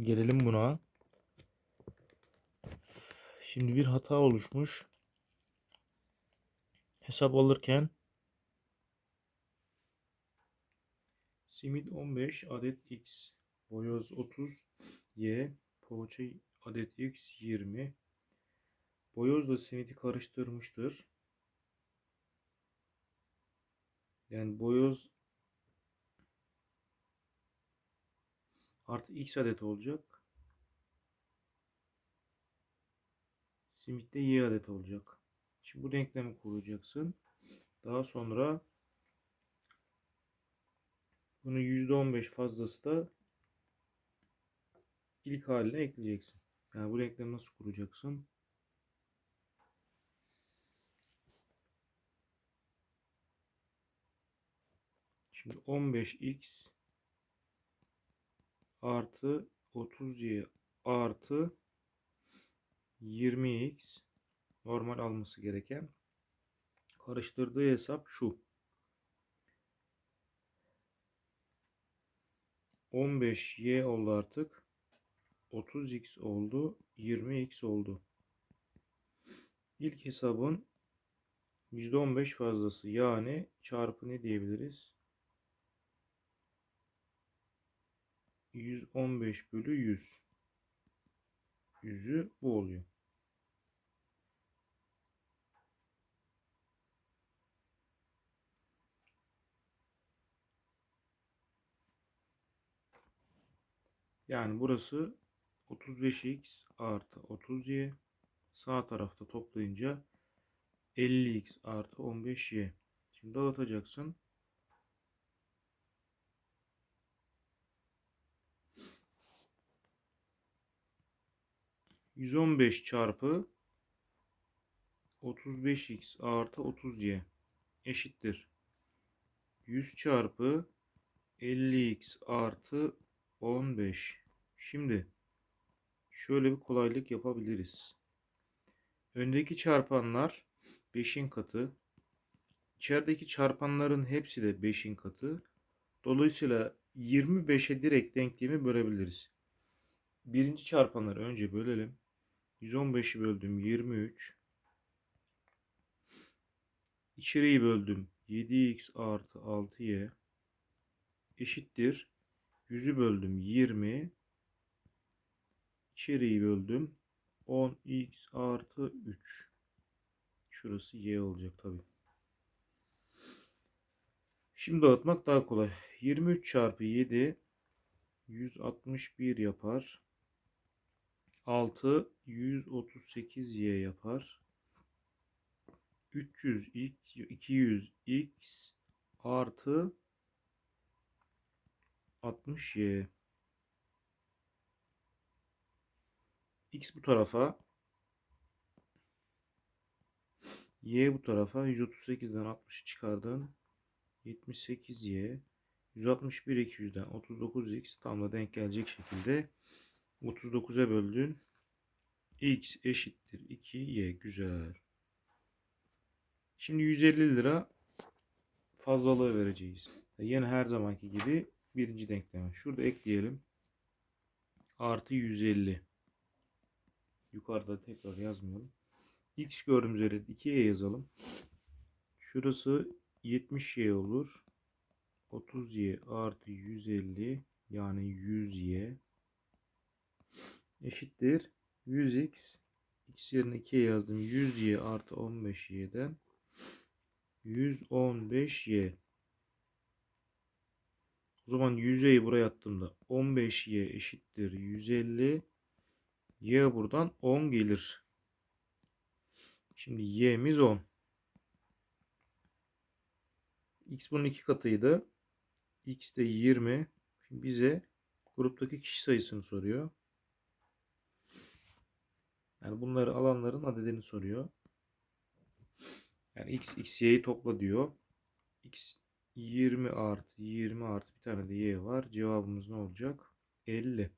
Gelelim buna. Şimdi bir hata oluşmuş. Hesap alırken simit 15 adet x, boyoz 30 y, poğaça adet x 20. Boyozla simiti karıştırmıştır. Yani boyoz artı x adet olacak. Simitte y adet olacak. Şimdi bu denklemi kuracaksın. Daha sonra bunu %15 fazlası da ilk haline ekleyeceksin. Yani bu denklemi nasıl kuracaksın? Şimdi 15x artı 30y artı 20x normal alması gereken karıştırdığı hesap şu. 15y oldu artık. 30x oldu. 20x oldu. İlk hesabın %15 fazlası yani çarpı ne diyebiliriz? 115 bölü 100. Yüzü bu oluyor. Yani burası 35x artı 30y. Sağ tarafta toplayınca 50x artı 15y. Şimdi dağıtacaksın. 115 çarpı 35x artı 30y eşittir. 100 çarpı 50x artı 15. Şimdi şöyle bir kolaylık yapabiliriz. Öndeki çarpanlar 5'in katı. İçerideki çarpanların hepsi de 5'in katı. Dolayısıyla 25'e direkt denklemi bölebiliriz. Birinci çarpanları önce bölelim. 115'i böldüm 23. İçeriği böldüm 7x artı 6y eşittir. 100'ü böldüm 20. İçeriği böldüm 10x artı 3. Şurası y olacak tabi. Şimdi dağıtmak daha kolay. 23 çarpı 7 161 yapar. 6 138y yapar. 300x 200x artı 60y. X bu tarafa. Y bu tarafa. 138'den 60'ı çıkardın. 78y. 161 200'den 39x tam da denk gelecek şekilde 39'a böldün. X eşittir 2y güzel. Şimdi 150 lira fazlalığı vereceğiz. Yine her zamanki gibi birinci denkleme. Şurada ekleyelim. Artı 150. Yukarıda tekrar yazmayalım. X gördüğümüz yere 2y yazalım. Şurası 70y olur. 30y artı 150 yani 100y eşittir. 100x x yerine 2'ye yazdım. 100y artı 15y'den 115y o zaman 100y'yi buraya attığımda 15y eşittir 150 y buradan 10 gelir. Şimdi y'miz 10 x bunun iki katıydı. X de 20 Şimdi bize gruptaki kişi sayısını soruyor yani bunları alanların adedini soruyor. Yani x, x, y'yi topla diyor. x 20 artı 20 artı bir tane de y var. Cevabımız ne olacak? 50.